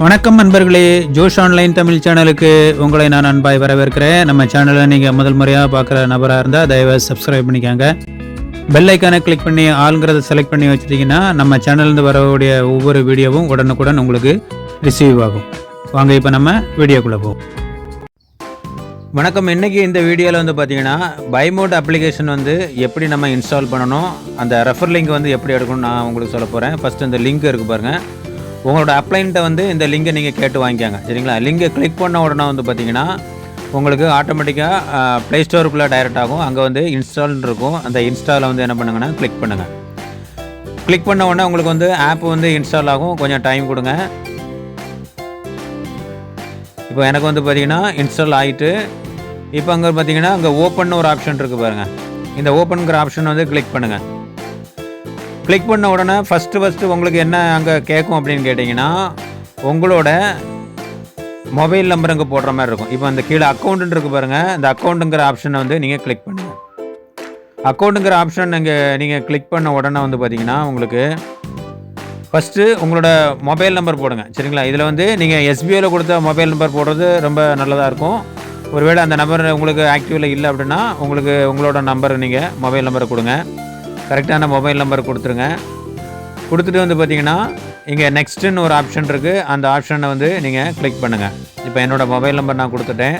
வணக்கம் நண்பர்களே ஜோஷ் ஆன்லைன் தமிழ் சேனலுக்கு உங்களை நான் அன்பாய் வரவேற்கிறேன். நம்ம சேனலை நீங்கள் முதல் முறையாக பார்க்குற நபராக இருந்தால் தயவு சப்ஸ்கிரைப் பண்ணிக்கோங்க. பெல் ஐக்கானை கிளிக் பண்ணி ஆளுங்கிறத செலக்ட் பண்ணி வச்சிட்டிங்கன்னா நம்ம சேனல்லேருந்து வரக்கூடிய ஒவ்வொரு வீடியோவும் உடனுக்குடன் உங்களுக்கு ரிசீவ் ஆகும். வாங்க இப்போ நம்ம வீடியோக்குள்ளே போவோம். வணக்கம். இன்றைக்கி இந்த வீடியோவில் வந்து பார்த்தீங்கன்னா பைமோட் அப்ளிகேஷன் வந்து எப்படி நம்ம இன்ஸ்டால் பண்ணணும் அந்த ரெஃபர் லிங்க் வந்து எப்படி எடுக்கணும்னு நான் உங்களுக்கு சொல்ல போகிறேன் ஃபஸ்ட்டு இந்த லிங்க் இருக்குது பாருங்கள் உங்களோட அப்ளைன்ட்டை வந்து இந்த லிங்கை நீங்கள் கேட்டு வாங்கிக்கோங்க. சரிங்களா? லிங்கை கிளிக் பண்ண உடனே வந்து பார்த்தீங்கன்னா உங்களுக்கு ஆட்டோமேட்டிக்காக ப்ளே ஸ்டோருக்குள்ளே டைரக்ட் ஆகும். அங்கே வந்து இன்ஸ்டால்னு இருக்கும். அந்த இன்ஸ்டாவில் வந்து என்ன பண்ணுங்கன்னா கிளிக் பண்ணுங்கள் கிளிக் பண்ண உடனே உங்களுக்கு வந்து ஆப் வந்து இன்ஸ்டால் ஆகும். கொஞ்சம் டைம் கொடுங்க. இப்போ எனக்கு வந்து பார்த்தீங்கன்னா இன்ஸ்டால் ஆகிட்டு இப்போ அங்கே பார்த்தீங்கன்னா அங்கே ஓப்பன் ஒரு ஆப்ஷன் இருக்குது பாருங்கள் இந்த ஓப்பனுங்கிற ஆப்ஷன் வந்து கிளிக் பண்ணுங்கள் கிளிக் பண்ண உடனே ஃபஸ்ட்டு ஃபஸ்ட்டு உங்களுக்கு என்ன அங்கே கேட்கும் அப்படின்னு கேட்டிங்கன்னா உங்களோட மொபைல் நம்பர் அங்கே போடுற மாதிரி இருக்கும். இப்போ அந்த கீழே அக்கௌண்ட்டுன்னு இருக்கு பாருங்கள் இந்த அக்கௌண்ட்டுங்கிற ஆப்ஷனை வந்து நீங்கள் கிளிக் பண்ணுங்கள் அக்கௌண்ட்டுங்கிற ஆப்ஷன் நீங்கள் நீங்கள் கிளிக் பண்ண உடனே வந்து பார்த்தீங்கன்னா உங்களுக்கு ஃபஸ்ட்டு உங்களோட மொபைல் நம்பர் போடுங்க. சரிங்களா? இதில் வந்து நீங்கள் எஸ்பிஐயில் கொடுத்த மொபைல் நம்பர் போடுறது ரொம்ப நல்லதாக இருக்கும். ஒருவேளை அந்த நம்பர் உங்களுக்கு ஆக்டிவில் இல்லை அப்படின்னா உங்களுக்கு உங்களோட நம்பர் நீங்கள் மொபைல் நம்பரை கொடுங்க. கரெக்டான மொபைல் நம்பர் கொடுத்துருங்க. கொடுத்துட்டு வந்து பார்த்தீங்கன்னா இங்கே நெக்ஸ்ட்டுன்னு ஒரு ஆப்ஷன் இருக்குது அந்த ஆப்ஷனை வந்து நீங்கள் கிளிக் பண்ணுங்கள் இப்போ என்னோடய மொபைல் நம்பர் நான் கொடுத்துட்டேன்.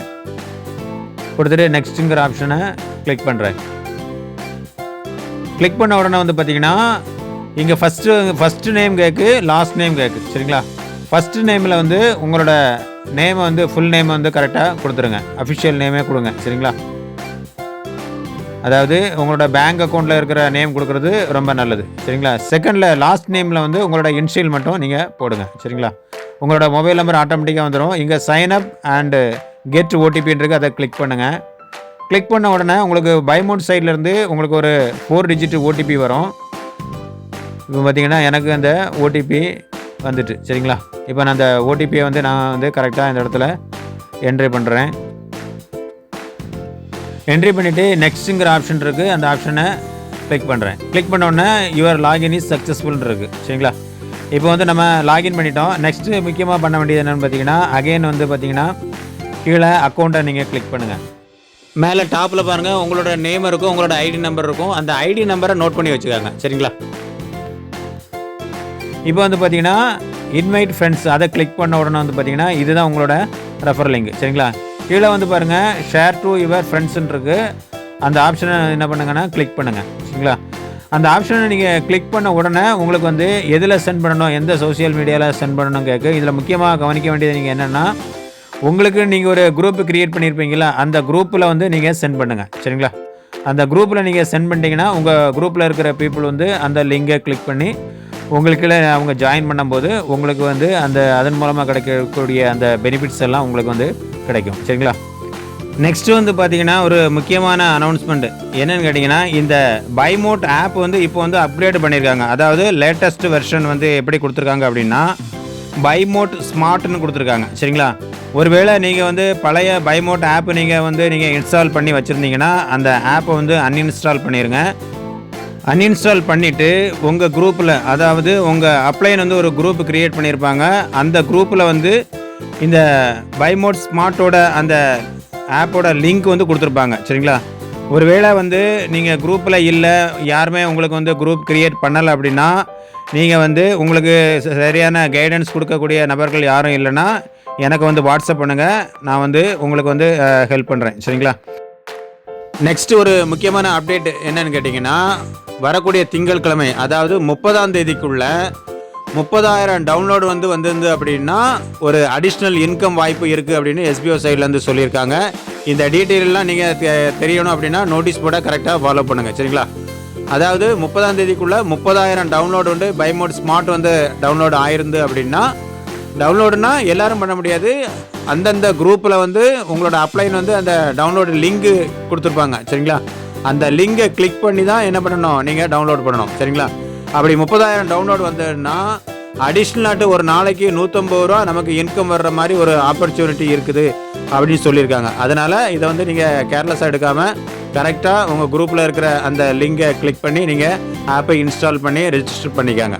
கொடுத்துட்டு நெக்ஸ்ட்டுங்கிற ஆப்ஷனை கிளிக் பண்ணுறேன் கிளிக் பண்ண உடனே வந்து பார்த்தீங்கன்னா இங்கே ஃபஸ்ட்டு ஃபஸ்ட்டு நேம் கேட்கு லாஸ்ட் நேம் கேட்கு சரிங்களா? ஃபஸ்ட்டு நேமில் வந்து உங்களோட நேமை வந்து ஃபுல் நேம் வந்து கரெக்டாக கொடுத்துருங்க. அஃபிஷியல் நேமே கொடுங்க. சரிங்களா? அதாவது உங்களோட பேங்க் அக்கௌண்ட்டில் இருக்கிற நேம் கொடுக்குறது ரொம்ப நல்லது. சரிங்களா? செகண்டில் லாஸ்ட் நேமில் வந்து உங்களோட இன்ஷியல் மட்டும் நீங்கள் போடுங்க. சரிங்களா? உங்களோட மொபைல் நம்பர் ஆட்டோமேட்டிக்காக வந்துடும் இங்கே சைன் அப் அண்டு கெட் ஓடிபின்றது அதை கிளிக் பண்ணுங்கள் கிளிக் பண்ண உடனே உங்களுக்கு பைமோட் சைட்லேருந்து உங்களுக்கு ஒரு ஃபோர் டிஜிட் ஓடிபி வரும். இப்போ பார்த்தீங்கன்னா எனக்கு அந்த ஓடிபி வந்துட்டு சரிங்களா? இப்போ நான் அந்த ஓடிபியை வந்து நான் வந்து கரெக்டாக இந்த இடத்துல என்ட்ரி பண்ணுறேன் என்ட்ரி பண்ணிவிட்டு நெக்ஸ்ட்டுங்கிற ஆப்ஷன் இருக்குது அந்த ஆப்ஷனை கிளிக் பண்ணுறேன் கிளிக் பண்ண உடனே யுவர் லாகின் இஸ் சக்ஸஸ்ஃபுல்னு இருக்குது சரிங்களா? இப்போ வந்து நம்ம லாகின் பண்ணிட்டோம். நெக்ஸ்ட்டு முக்கியமாக பண்ண வேண்டியது என்னென்னு பார்த்தீங்கன்னா அகைன் வந்து பார்த்தீங்கன்னா கீழே அக்கௌண்ட்டை நீங்கள் கிளிக் பண்ணுங்கள் மேலே டாப்பில் பாருங்கள் உங்களோட நேம் இருக்கும் உங்களோட ஐடி நம்பர் இருக்கும். அந்த ஐடி நம்பரை நோட் பண்ணி வச்சுக்காங்க. சரிங்களா? இப்போ வந்து பார்த்தீங்கன்னா இன்வைட் ஃப்ரெண்ட்ஸ் அதை கிளிக் பண்ண உடனே வந்து பார்த்தீங்கன்னா இதுதான் உங்களோட ரெஃபர் லிங்க் சரிங்களா? கீழே வந்து பாருங்கள் ஷேர் டு யுவர் ஃப்ரெண்ட்ஸ்ன்னு இருக்குது அந்த ஆப்ஷனை என்ன பண்ணுங்கன்னா கிளிக் பண்ணுங்கள் சரிங்களா? அந்த ஆப்ஷனை நீங்கள் கிளிக் பண்ண உடனே உங்களுக்கு வந்து எதில் சென்ட் பண்ணணும் எந்த சோசியல் மீடியாவில் சென்ட் பண்ணணும் கேட்கு இதில் முக்கியமாக கவனிக்க வேண்டியது நீங்கள் என்னென்னா உங்களுக்கு நீங்கள் ஒரு குரூப்பு க்ரியேட் பண்ணியிருப்பீங்களா அந்த குரூப்பில் வந்து நீங்கள் சென்ட் பண்ணுங்கள் சரிங்களா? அந்த குரூப்பில் நீங்கள் சென்ட் பண்ணிட்டீங்கன்னா உங்கள் குரூப்பில் இருக்கிற பீப்புள் வந்து அந்த லிங்கை கிளிக் பண்ணி உங்களுக்குள்ள அவங்க ஜாயின் பண்ணும்போது உங்களுக்கு வந்து அந்த அதன் மூலமாக கிடைக்கக்கூடிய அந்த பெனிஃபிட்ஸ் எல்லாம் உங்களுக்கு வந்து கிடைக்கும். சரிங்களா? நெக்ஸ்ட் வந்து பார்த்தீங்கன்னா ஒரு முக்கியமான அனௌன்ஸ்மெண்ட் என்னன்னு கேட்டிங்கன்னா இந்த பைமோட் ஆப் வந்து இப்போ வந்து அப்கிரேட் பண்ணியிருக்காங்க அதாவது லேட்டஸ்ட் வெர்ஷன் வந்து எப்படி கொடுத்துருக்காங்க அப்படின்னா பைமோட் ஸ்மார்ட்னு கொடுத்துருக்காங்க. சரிங்களா? ஒருவேளை நீங்கள் வந்து பழைய பைமோட் ஆப் நீங்கள் வந்து நீங்கள் இன்ஸ்டால் பண்ணி வச்சுருந்தீங்கன்னா அந்த ஆப்பை வந்து அன்இன்ஸ்டால் பண்ணிடுங்க அன்இன்ஸ்டால் பண்ணிவிட்டு உங்கள் குரூப்பில் அதாவது உங்கள் அப்ளைன் வந்து ஒரு குரூப் க்ரியேட் பண்ணியிருப்பாங்க அந்த குரூப்பில் வந்து இந்த பைமோட் ஸ்மார்ட்டோட அந்த ஆப்போட லிங்க் வந்து கொடுத்துருப்பாங்க. சரிங்களா? ஒருவேளை வந்து நீங்கள் குரூப்பில் இல்லை யாருமே உங்களுக்கு வந்து குரூப் க்ரியேட் பண்ணலை அப்படின்னா நீங்கள் வந்து உங்களுக்கு சரியான கைடன்ஸ் கொடுக்கக்கூடிய நபர்கள் யாரும் இல்லைன்னா எனக்கு வந்து வாட்ஸ்அப் பண்ணுங்கள் நான் வந்து உங்களுக்கு வந்து ஹெல்ப் பண்ணுறேன் சரிங்களா? நெக்ஸ்ட் ஒரு முக்கியமான அப்டேட் என்னன்னு கேட்டிங்கன்னா வரக்கூடிய திங்கட்கிழமை அதாவது முப்பதாம் தேதிக்குள்ளே முப்பதாயிரம் டவுன்லோடு வந்து வந்திருந்து அப்படின்னா ஒரு அடிஷ்னல் இன்கம் வாய்ப்பு இருக்குது அப்படின்னு எஸ்பிஓ சைட்லேருந்து சொல்லியிருக்காங்க. இந்த டீட்டெயிலெலாம் நீங்கள் தெரியணும் அப்படின்னா நோட்டீஸ் போட கரெக்டாக ஃபாலோ பண்ணுங்கள் சரிங்களா? அதாவது முப்பதாம் தேதிக்குள்ளே முப்பதாயிரம் டவுன்லோடு வந்து பைமோட் ஸ்மார்ட் வந்து டவுன்லோடு ஆயிருந்து அப்படின்னா டவுன்லோடுனா எல்லாரும் பண்ண முடியாது. அந்தந்த குரூப்பில் வந்து உங்களோட அப்ளைன் வந்து அந்த டவுன்லோடு லிங்க்கு கொடுத்துருப்பாங்க. சரிங்களா? அந்த லிங்கை கிளிக் பண்ணி தான் என்ன பண்ணணும்? நீங்கள் டவுன்லோட் பண்ணணும். சரிங்களா? அப்படி முப்பதாயிரம் டவுன்லோட் வந்ததுன்னா அடிஷ்னலாட்டு ஒரு நாளைக்கு நூற்றம்பது ரூபா நமக்கு இன்கம் வர்ற மாதிரி ஒரு ஆப்பர்ச்சுனிட்டி இருக்குது அப்படின்னு சொல்லியிருக்காங்க. அதனால் இதை வந்து நீங்கள் கேர்லெஸ்ஸாக எடுக்காமல் கரெக்டாக உங்கள் குரூப்பில் இருக்கிற அந்த லிங்கை கிளிக் பண்ணி நீங்கள் ஆப்பை இன்ஸ்டால் பண்ணி ரெஜிஸ்டர் பண்ணிக்காங்க.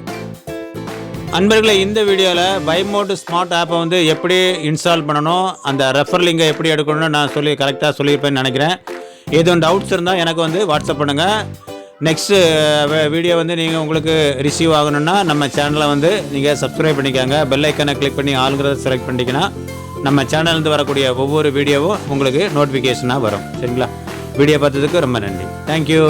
அன்பர்களே இந்த வீடியோவில் பைமோட் ஸ்மார்ட் ஆப்பை வந்து எப்படி இன்ஸ்டால் பண்ணணும் அந்த ரெஃபர் லிங்கை எப்படி எடுக்கணும்னு நான் சொல்லி கரெக்டாக சொல்லியிருப்பேன்னு நினைக்கிறேன். எதுவும் டவுட்ஸ் இருந்தால் எனக்கு வந்து வாட்ஸ்அப் பண்ணுங்கள் நெக்ஸ்ட்டு uh, வீடியோ வந்து நீங்கள் உங்களுக்கு ரிசீவ் ஆகணும்னா நம்ம சேனலை வந்து நீங்கள் சப்ஸ்கிரைப் பண்ணிக்கோங்க. பெல் ஐக்கனை கிளிக் பண்ணி ஆளுங்கிறத செலக்ட் பண்ணிட்டீங்கன்னா நம்ம சேனல்லேருந்து வரக்கூடிய ஒவ்வொரு வீடியோவும் உங்களுக்கு நோட்டிஃபிகேஷனாக வரும். சரிங்களா? வீடியோ பார்த்ததுக்கு ரொம்ப நன்றி. தேங்க்யூ